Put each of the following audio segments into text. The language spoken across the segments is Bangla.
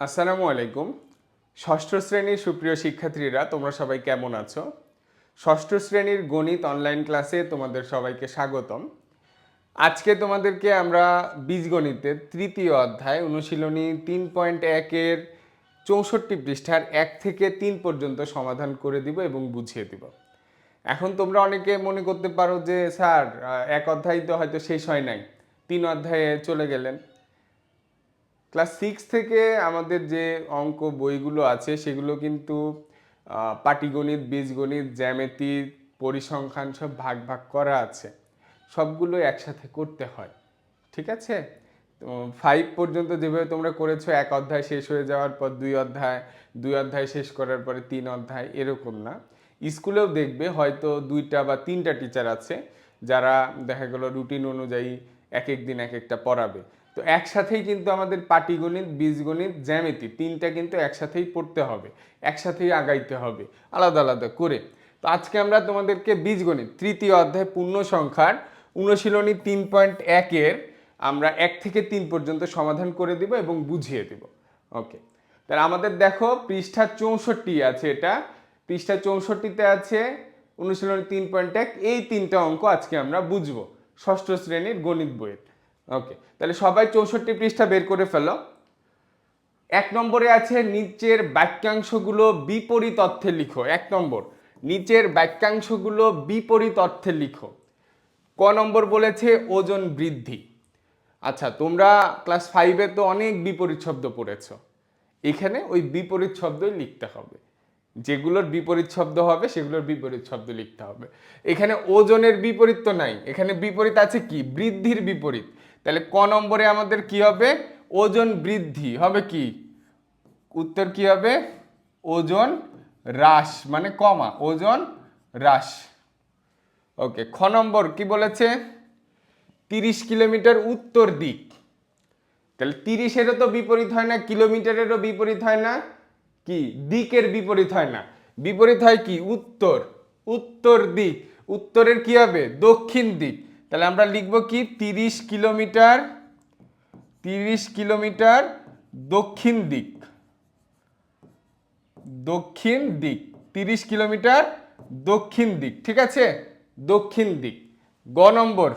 আসসালামু আলাইকুম। ষষ্ঠ শ্রেণির সুপ্রিয় শিক্ষার্থীরা, তোমরা সবাই কেমন আছো? ষষ্ঠ শ্রেণির গণিত অনলাইন ক্লাসে তোমাদের সবাইকে স্বাগতম। আজকে তোমাদেরকে আমরা বীজগণিতের তৃতীয় অধ্যায় অনুশীলনী তিন পয়েন্ট একের চৌষট্টি পৃষ্ঠার এক থেকে তিন পর্যন্ত সমাধান করে দিব এবং বুঝিয়ে দিব। এখন তোমরা অনেকে মনে করতে পারো যে, স্যার এক অধ্যায় তো হয়তো শেষ হয় নাই। তিন অধ্যায়ে চলে গেলেন। ক্লাস সিক্স থেকে আমাদের যে অঙ্ক বইগুলো আছে, সেগুলো কিন্তু পাটিগণিত, বীজগণিত, জ্যামিতি, পরিসংখ্যান সব ভাগ ভাগ করা আছে। সবগুলো একসাথে করতে হয়। ঠিক আছে? তো ফাইভ পর্যন্ত যেভাবে তোমরা করেছ, এক অধ্যায় শেষ হয়ে যাওয়ার পর দুই অধ্যায় দুই অধ্যায় শেষ করার পরে তিন অধ্যায়, এরকম না। স্কুলেও দেখবে হয়তো দুইটা বা তিনটা টিচার আছে, যারা দেখা গেল রুটিন অনুযায়ী এক এক দিন এক একটা পড়াবে। তো একসাথেই কিন্তু আমাদের পাটিগণিত, বীজগণিত, জ্যামিতি তিনটা কিন্তু একসাথেই পড়তে হবে, একসাথেই আগাইতে হবে, আলাদা আলাদা করে। তো আজকে আমরা তোমাদেরকে বীজগণিত, তৃতীয় অধ্যায় পূর্ণ সংখ্যার অনুশীলনী তিন পয়েন্ট একের আমরা এক থেকে তিন পর্যন্ত সমাধান করে দিব এবং বুঝিয়ে দিব। ওকে, তাহলে আমাদের দেখো পৃষ্ঠা চৌষট্টি আছে এটা। পৃষ্ঠা চৌষট্টিতে আছে অনুশীলনী তিন পয়েন্ট এক, এই তিনটা অঙ্ক আজকে আমরা বুঝব, ষষ্ঠ শ্রেণির গণিত বইয়ের। ওকে তাহলে সবাই চৌষট্টি পৃষ্ঠা বের করে ফেলো। এক নম্বরে আছে নিচের বাক্যাংশগুলো বিপরীত অর্থে লিখো। এক নম্বর, নিচের বাক্যাংশগুলো বিপরীত অর্থে লিখো। ক নম্বর বলেছে ওজন বৃদ্ধি। আচ্ছা তোমরা ক্লাস ফাইভে তো অনেক বিপরীত শব্দ পড়েছ। এখানে ওই বিপরীত শব্দই লিখতে হবে। যেগুলোর বিপরীত শব্দ হবে, সেগুলোর বিপরীত শব্দ লিখতে হবে। এখানে ওজনের বিপরীত তো নাই। এখানে বিপরীত আছে কি? বৃদ্ধির বিপরীত। তাহলে ক নম্বরে আমাদের কি হবে? ওজন বৃদ্ধি। হবে কি? উত্তর কি হবে? ওজন হ্রাস মানে কমা, ওজন হ্রাস। ওকে, খ নম্বর কি বলেছে? তিরিশ কিলোমিটার উত্তর দিক। তাহলে তিরিশেরও তো বিপরীত হয় না, কিলোমিটারেরও বিপরীত হয় না। কি? দিকের বিপরীত হয় না। বিপরীত হয় কি? উত্তর। উত্তর দিক। উত্তরের কি হবে? দক্ষিণ দিক। তাহলে আমরা লিখব কি? তিরিশ কিলোমিটার তিরিশ কিলোমিটার দক্ষিণ দিক। দক্ষিণ দিক, তিরিশ কিলোমিটার দক্ষিণ দিক, ঠিক আছে? দক্ষিণ দিক। গ নম্বর।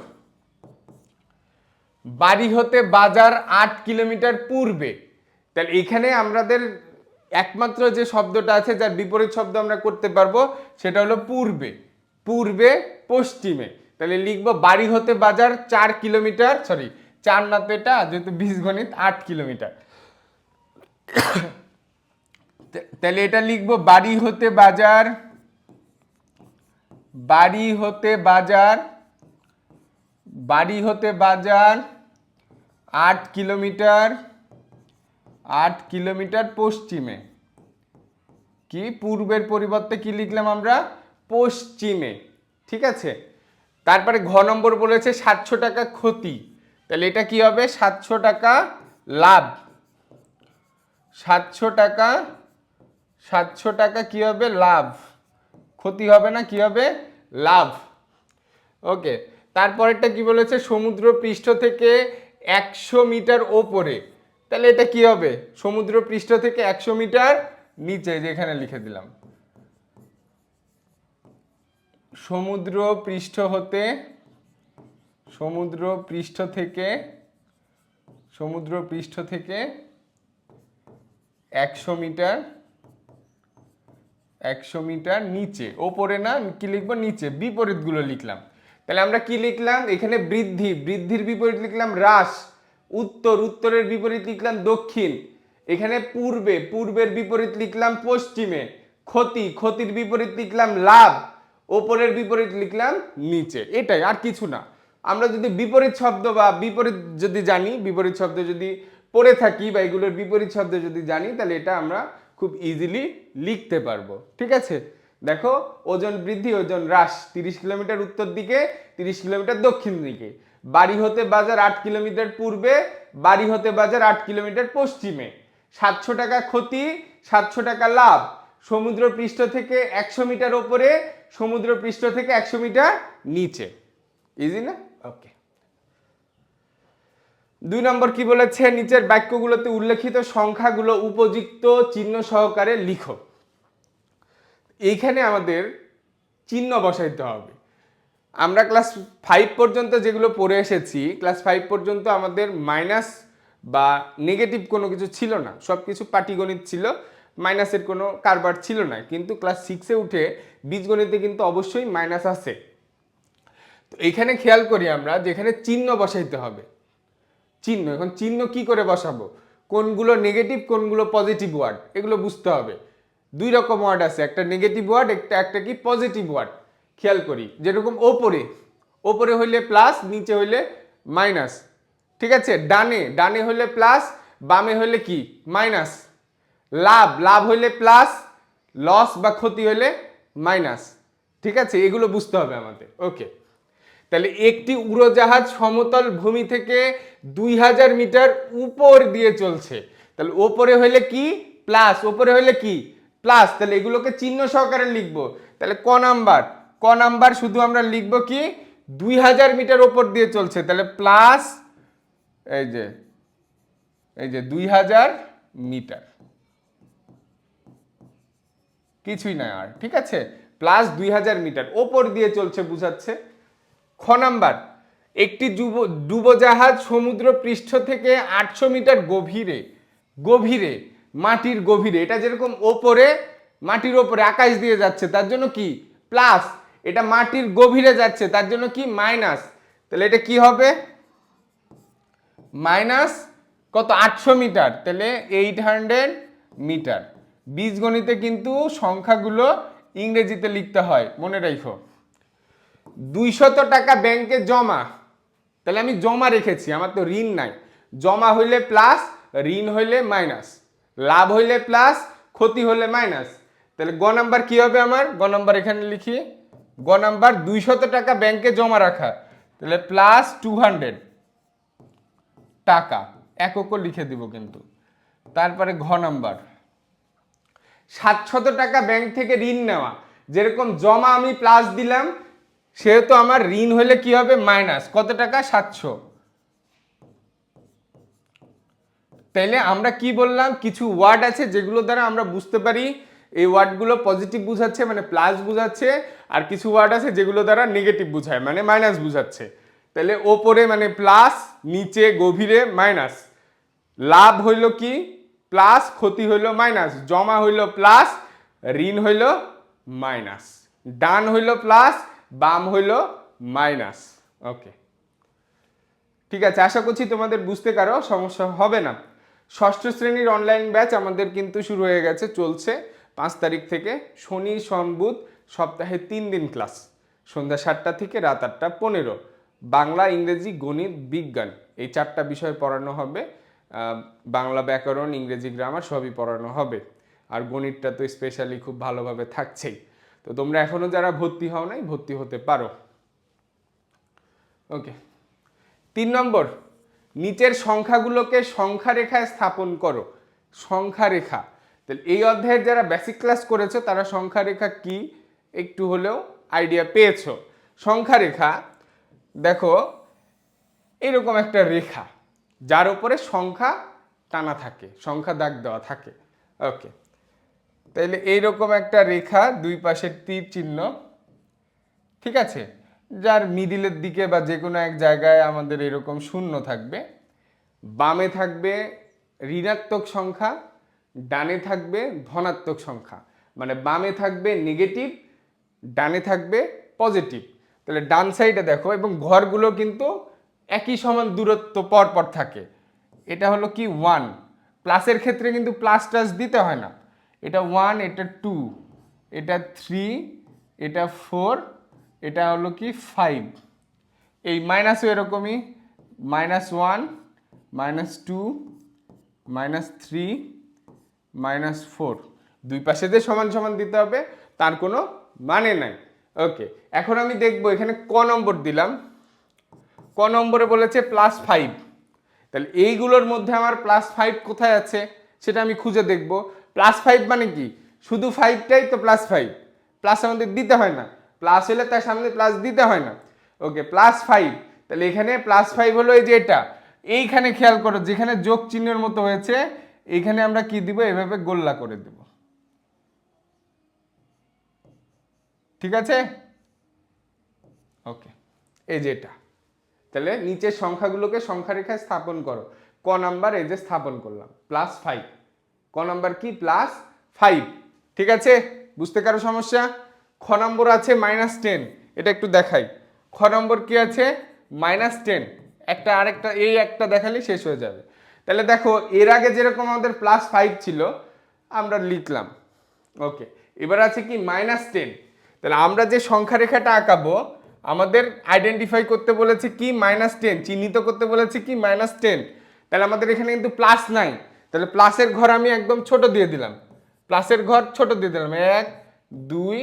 বাড়ি হতে বাজার আট কিলোমিটার পূর্বে। তাহলে এখানে আমাদের একমাত্র যে শব্দটা আছে, যার বিপরীত শব্দ আমরা করতে পারব, সেটা হলো পূর্বে। পূর্বে, পশ্চিমে। তাহলে লিখব বাড়ি হতে বাজার চার কিলোমিটার সরি চার না তো এটা যেহেতু বীজগণিত আট কিলোমিটার। তাহলে এটা লিখব বাড়ি হতে বাজার বাড়ি হতে বাজার বাড়ি হতে বাজার আট কিলোমিটার আট কিলোমিটার পশ্চিমে। কি? পূর্বের পরিবর্তে কি লিখলাম আমরা? পশ্চিমে। ঠিক আছে? তারপরে ঘ নম্বর বলেছে সাতশো টাকা ক্ষতি। তাহলে এটা কি হবে? সাতশো টাকা লাভ। সাতশো টাকা সাতশো টাকা কি হবে? লাভ। ক্ষতি হবে না, কি হবে? লাভ। ওকে, তারপরেরটা কি বলেছে? সমুদ্র পৃষ্ঠ থেকে একশো মিটার ওপরে। তাহলে এটা কি হবে? সমুদ্র পৃষ্ঠ থেকে একশো মিটার নিচে, যেখানে লিখে দিলাম। সমুদ্র পৃষ্ঠ হতে সমুদ্র পৃষ্ঠ থেকে সমুদ্র পৃষ্ঠ থেকে একশো মিটার একশো মিটার নিচে, ওপরে না, কি লিখব? নিচে, বিপরীতগুলো লিখলাম। তাহলে আমরা কি লিখলাম? এখানে বৃদ্ধি, বৃদ্ধির বিপরীত লিখলাম হ্রাস, উত্তর, উত্তরের বিপরীত লিখলাম দক্ষিণ, এখানে পূর্বে, পূর্বের বিপরীত লিখলাম পশ্চিমে, ক্ষতি, ক্ষতির বিপরীত লিখলাম লাভ ওপরের বিপরীত লিখলাম নিচে, এটাই, আর কিছু না। আমরা যদি বিপরীত শব্দ বা বিপরীত যদি জানি, বিপরীত শব্দ যদি পড়ে থাকি বা এগুলোর বিপরীত শব্দ যদি জানি, তাহলে এটা আমরা খুব ইজিলি লিখতে পারব, ঠিক আছে? দেখো, ওজন বৃদ্ধি, ওজন হ্রাস, তিরিশ কিলোমিটার উত্তর দিকে, তিরিশ কিলোমিটার দক্ষিণ দিকে। বাড়ি হতে বাজার আট কিলোমিটার পূর্বে, বাড়ি হতে বাজার আট কিলোমিটার পশ্চিমে। সাতশো টাকা ক্ষতি, সাতশো টাকা লাভ। সমুদ্র পৃষ্ঠ থেকে একশো মিটার ওপরে সমুদ্র পৃষ্ঠ থেকে একশো মিটার নিচে। ইজি না? ওকে দুই নম্বর কি বলেছে? নিচের বাক্যগুলোতে উল্লেখিত সংখ্যাগুলো উপযুক্ত চিহ্ন সহকারে লিখো। এইখানে আমাদের চিহ্ন বসাইতে হবে। আমরা ক্লাস ফাইভ পর্যন্ত যেগুলো পড়ে এসেছি ক্লাস ফাইভ পর্যন্ত আমাদের মাইনাস বা নেগেটিভ কোনো কিছু ছিল না। সব কিছু পাটিগণিত ছিল। মাইনাসের কোনো কারবার ছিল না। কিন্তু ক্লাস সিক্সে উঠে বীজগণিতে কিন্তু অবশ্যই মাইনাস আছে। তো এখানে খেয়াল করি আমরা যেখানে চিহ্ন বসাইতে হবে। চিহ্ন, এখন চিহ্ন কি করে বসাবো? কোনগুলো নেগেটিভ কোনগুলো পজিটিভ ওয়ার্ড এগুলো বুঝতে হবে। দুই রকম ওয়ার্ড আছে, একটা নেগেটিভ ওয়ার্ড একটা একটা কি পজিটিভ ওয়ার্ড খেয়াল করি, যেরকম ওপরে ওপরে হইলে প্লাস নিচে হইলে মাইনাস ঠিক আছে? ডানে ডানে হইলে প্লাস বামে হইলে কি? মাইনাস লাভ লাভ হইলে প্লাস লস বা ক্ষতি হইলে মাইনাস ঠিক আছে? এগুলো বুঝতে হবে আমাদের। ওকে তাহলে একটি উড়োজাহাজ সমতল ভূমি থেকে দুই হাজার মিটার উপর দিয়ে চলছে। তাহলে ওপরে হইলে কি? প্লাস ওপরে হইলে কি? প্লাস তাহলে এগুলোকে চিহ্ন সহকারে লিখব। তাহলে ক নাম্বার? ক নাম্বার শুধু আমরা লিখব কি? দুই হাজার মিটার ওপর দিয়ে চলছে। তাহলে প্লাস এই যে এই যে দুই হাজার মিটার। কিছুই না আর, ঠিক আছে? প্লাস দুই হাজার মিটার, ওপর দিয়ে চলছে বুঝাচ্ছে। খ নাম্বার, একটি যুব, ডুবোজাহাজ সমুদ্র পৃষ্ঠ থেকে আটশো মিটার গভীরে গভীরে, মাটির গভীরে, এটা যেরকম ওপরে, মাটির ওপরে আকাশ দিয়ে যাচ্ছে, তার জন্য কি? প্লাস এটা মাটির গভীরে যাচ্ছে, তার জন্য কি? মাইনাস তাহলে এটা কি হবে? মাইনাস কত? আটশো মিটার, তাহলে এইট হান্ড্রেড মিটার। বীজগণিতে কিন্তু সংখ্যাগুলো ইংরেজিতে লিখতে হয়, মনে রাখো। দুইশত টাকা ব্যাংকে জমা। তাহলে আমি জমা রেখেছি, আমার তো ঋণ নাই। জমা হইলে প্লাস, ঋণ হইলে মাইনাস। লাভ হইলে প্লাস, ক্ষতি হলে মাইনাস। তাহলে গ নাম্বার কি হবে আমার? গ নাম্বার এখানে লিখি। গ নাম্বার দুইশত টাকা ব্যাংকে জমা রাখা। তাহলে প্লাস টু হান্ড্রেড টাকা। এককও লিখে দিব কিন্তু। তারপরে ঘ নাম্বার। সাতশত টাকা ব্যাংক থেকে ঋণ নেওয়া। যেরকম জমা আমি প্লাস দিলাম, সেহেতু আমার ঋণ হলে কি হবে? মাইনাস কত টাকা? সাতশো। তাইলে আমরা কি বললাম? কিছু ওয়ার্ড আছে যেগুলো দ্বারা আমরা বুঝতে পারি। এই ওয়ার্ডগুলো পজিটিভ বুঝাচ্ছে মানে প্লাস বুঝাচ্ছে, আর কিছু ওয়ার্ড আছে যেগুলো দ্বারা নেগেটিভ বুঝায় মানে মাইনাস বুঝাচ্ছে। তাহলে ওপরে মানে প্লাস নিচে গভীরে মাইনাস লাভ হইল কি? প্লাস ক্ষতি হইল মাইনাস, জমা হইল প্লাস, ঋণ হইল মাইনাস, ডান হইল প্লাস, বাম হইল মাইনাস। ওকে ঠিক আছে, আশা করছি তোমাদের বুঝতে কারও সমস্যা হবে না। ষষ্ঠ শ্রেণির অনলাইন ব্যাচ আমাদের কিন্তু শুরু হয়ে গেছে, চলছে পাঁচ তারিখ থেকে শনি, সোম, বুধ, সপ্তাহে তিন দিন ক্লাস সন্ধ্যা সাতটা থেকে রাত আটটা পনেরো। বাংলা, ইংরেজি, গণিত, বিজ্ঞান, এই চারটা বিষয় পড়ানো হবে। বাংলা ব্যাকরণ, ইংরেজি গ্রামার সবই পড়ানো হবে। আর গণিতটা তো স্পেশালি খুব ভালোভাবে থাকছেই। তো তোমরা এখনও যারা ভর্তি হও নাই, ভর্তি হতে পারো। ওকে তিন নম্বর, নিচের সংখ্যাগুলোকে সংখ্যা রেখায় স্থাপন করো। সংখ্যা রেখা তাহলে এই অধ্যায়ের যারা বেসিক ক্লাস করেছ, তারা সংখ্যা রেখা কি? একটু হলেও আইডিয়া পেয়েছ। সংখ্যা রেখা দেখো, এরকম একটা রেখা। যার উপরে সংখ্যা টানা থাকে, সংখ্যা দাগ দেওয়া থাকে। ওকে তাইলে এইরকম একটা রেখা দুই পাশের তীর চিহ্ন। ঠিক আছে? যার মিডিলের দিকে বা যে কোনো এক জায়গায় আমাদের এরকম শূন্য থাকবে। বামে থাকবে ঋণাত্মক সংখ্যা, ডানে থাকবে ধনাত্মক সংখ্যা। মানে বামে থাকবে নেগেটিভ ডানে থাকবে পজিটিভ তাহলে ডান সাইডে দেখো, এবং ঘরগুলো কিন্তু একই সমান দূরত্ব পর পর থাকে। এটা হলো কি? ওয়ান প্লাসের ক্ষেত্রে কিন্তু প্লাস টাস দিতে হয় না। এটা ওয়ান এটা টু এটা থ্রি এটা ফোর এটা হলো কি? ফাইভ এই মাইনাসও এরকমই। Minus one minus two minus three minus four দুই পাশে যে সমান সমান দিতে হবে, তার কোনো মানে নাই। ওকে এখন আমি দেখব, এখানে ক নম্বর দিলাম। ক নম্বরে বলেছে প্লাস ফাইভ তাহলে এইগুলোর মধ্যে আমার প্লাস ফাইভ কোথায় আছে সেটা আমি খুঁজে দেখব। প্লাস ফাইভ মানে কি? শুধু ফাইভটাই তো প্লাস ফাইভ প্লাস আমাদের দিতে হয় না। প্লাস হলে তার সামনে প্লাস দিতে হয় না। ওকে প্লাস ফাইভ তাহলে এখানে প্লাস ফাইভ হলো এই যে এটা। এইখানে খেয়াল করো, যেখানে যোগ চিহ্নের মতো হয়েছে, এইখানে আমরা কি দিব? এভাবে গোল্লা করে দেব। ঠিক আছে? ওকে এই যে এটা। তাহলে নিচের সংখ্যাগুলোকে সংখ্যা রেখায় স্থাপন করো। ক নাম্বার এই যে স্থাপন করলাম প্লাস ফাইভ ক নাম্বার কি? প্লাস ফাইভ ঠিক আছে? বুঝতে কারও সমস্যা? খ নম্বর আছে মাইনাস টেন এটা একটু দেখাই। খ নম্বর কি আছে? মাইনাস টেন একটা আরেকটা, এই একটা দেখালে শেষ হয়ে যাবে। তাহলে দেখো, এর আগে যেরকম আমাদের প্লাস ফাইভ ছিল, আমরা লিখলাম। ওকে এবার আছে কি? মাইনাস টেন তাহলে আমরা যে সংখ্যা রেখাটা আঁকাবো আমাদের আইডেন্টিফাই করতে বলেছে কি মাইনাস টেন চিহ্নিত করতে বলেছে কি মাইনাস টেন তাহলে আমাদের এখানে কিন্তু প্লাস নাই। তাহলে প্লাসের ঘর আমি একদম ছোট দিয়ে দিলাম। প্লাসের ঘর ছোট দিয়ে দিলাম। এক, দুই,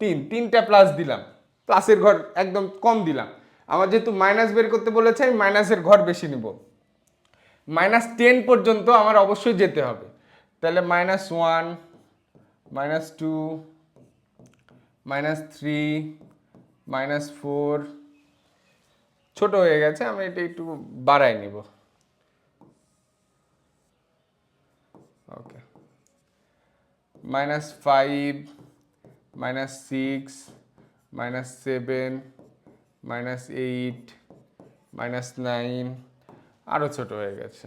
তিন। তিনটা প্লাস দিলাম। প্লাসের ঘর একদম কম দিলাম। আমার যেহেতু মাইনাস বের করতে বলেছে, আমি মাইনাসের ঘর বেশি নিব। মাইনাস টেন পর্যন্ত আমার অবশ্যই যেতে হবে। তাহলে minus one minus two minus three minus four ছোট হয়ে গেছে, আমি এটা একটু বাড়াই নিব। Okay minus five, minus six, minus seven, minus eight, minus nine আরও ছোট হয়ে গেছে।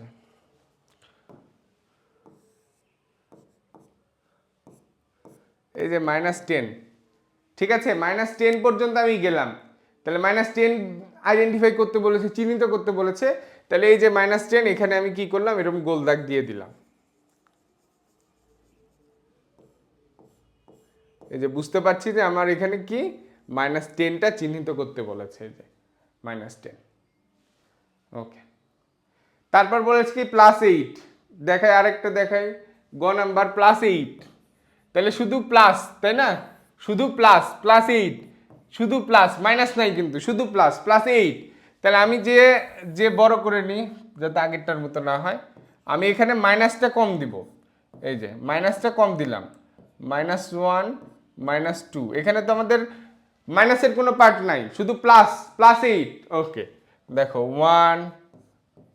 এই যে মাইনাস টেন ঠিক আছে? মাইনাস টেন পর্যন্ত আমি গেলাম। তাহলে মাইনাস টেন আইডেন্টিফাই করতে বলেছে, চিহ্নিত করতে বলেছে। তাহলে এই যে মাইনাস টেন এখানে আমি কি করলাম? এরকম গোল দাগ দিয়ে দিলাম। এই যে বুঝতে পারছি যে আমার এখানে কি? মাইনাস টেনটা চিহ্নিত করতে বলেছে এই যে মাইনাস টেন ওকে তারপর বলেছে কি প্লাস এইট দেখাই, আরেকটা দেখাই। গ নাম্বার প্লাস এইট তাহলে শুধু প্লাস তাই না? শুধু প্লাস প্লাস এইট শুধু প্লাস মাইনাস নাই কিন্তু, শুধু প্লাস প্লাস এইট তাহলে আমি যে যে বড় করে নিই, যাতে আগেরটার মতো না হয়, আমি এখানে মাইনাসটা কম দিব। এই যে মাইনাসটা কম দিলাম। মাইনাস ওয়ান মাইনাস টু এখানে তো আমাদের মাইনাসের কোনো পার্ট নাই, শুধু প্লাস প্লাস এইট ওকে দেখো one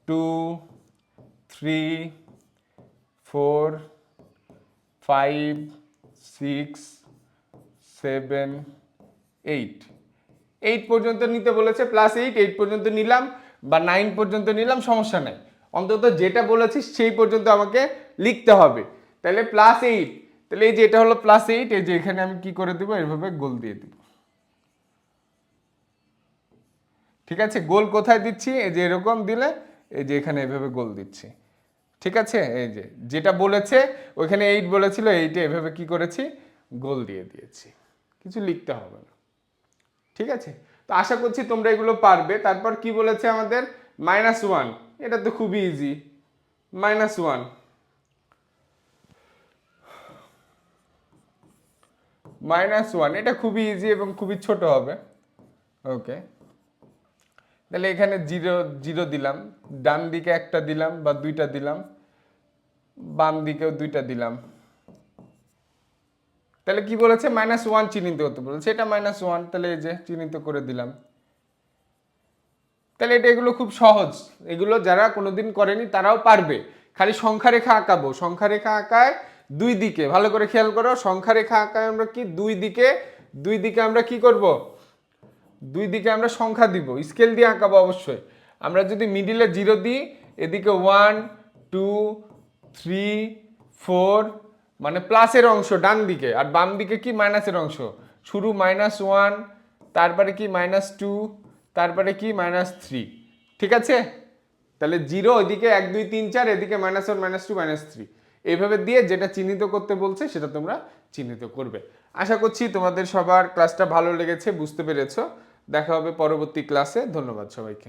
two three four five six seven, eight. Eight পর্যন্ত নিতে বলেছে প্লাস এইট এইট পর্যন্ত নিলাম বা নাইন পর্যন্ত নিলাম, সমস্যা নাই। অন্তত যেটা বলেছিস সেই পর্যন্ত আমাকে লিখতে হবে। তাহলে প্লাস এইট তাহলে এই যে এটা হলো প্লাস এইট এই যে এখানে আমি কি করে দেবো? এভাবে গোল দিয়ে দিব। ঠিক আছে? গোল কোথায় দিচ্ছি? এই যে এরকম দিলে এই যে এখানে এভাবে গোল দিচ্ছি। ঠিক আছে? এই যে যেটা বলেছে, ওইখানে এইট বলেছিল এইটে এভাবে কি করেছি? গোল দিয়ে দিয়েছি। কিছু লিখতে হবে না। ঠিক আছে? তো আশা করছি তোমরা এগুলো পারবে। তারপর কি বলেছে আমাদের? মাইনাস ওয়ান এটা তো খুবই easy minus one minus one এটা খুবই ইজি এবং খুবই ছোট হবে। ওকে। তাহলে এখানে জিরো জিরো দিলাম। ডান দিকে একটা দিলাম বা দুইটা দিলাম। বাম দিকেও দুইটা দিলাম। তাহলে কি বলেছে? মাইনাস ওয়ান চিহ্নিত করতে বলেছে। এটা মাইনাস ওয়ান তাহলে এই যে চিহ্নিত করে দিলাম। তাহলে এটা এগুলো খুব সহজ। এগুলো যারা কোনোদিন করেনি, তারাও পারবে। খালি সংখ্যা রেখা আঁকাবো। সংখ্যা রেখা আঁকায় দুই দিকে। ভালো করে খেয়াল করো সংখ্যা রেখা আঁকায় আমরা কি? দুই দিকে। দুই দিকে আমরা কি করব? দুই দিকে আমরা সংখ্যা দিব। স্কেল দিয়ে আঁকাবো অবশ্যই। আমরা যদি মিডিলে জিরো দিই, এদিকে ওয়ান টু থ্রি ফোর মানে প্লাসের অংশ, ডান দিকে। আর বাম দিকে কি মাইনাসের অংশ? শুরু মাইনাস ওয়ান তারপরে কি মাইনাস টু তারপরে কি মাইনাস থ্রি ঠিক আছে? তাহলে জিরো ওইদিকে এক, দুই, তিন, চার, এদিকে minus one minus two minus three এইভাবে দিয়ে যেটা চিহ্নিত করতে বলছে, সেটা তোমরা চিহ্নিত করবে। আশা করছি তোমাদের সবার ক্লাসটা ভালো লেগেছে, বুঝতে পেরেছ। দেখা হবে পরবর্তী ক্লাসে ধন্যবাদ সবাইকে।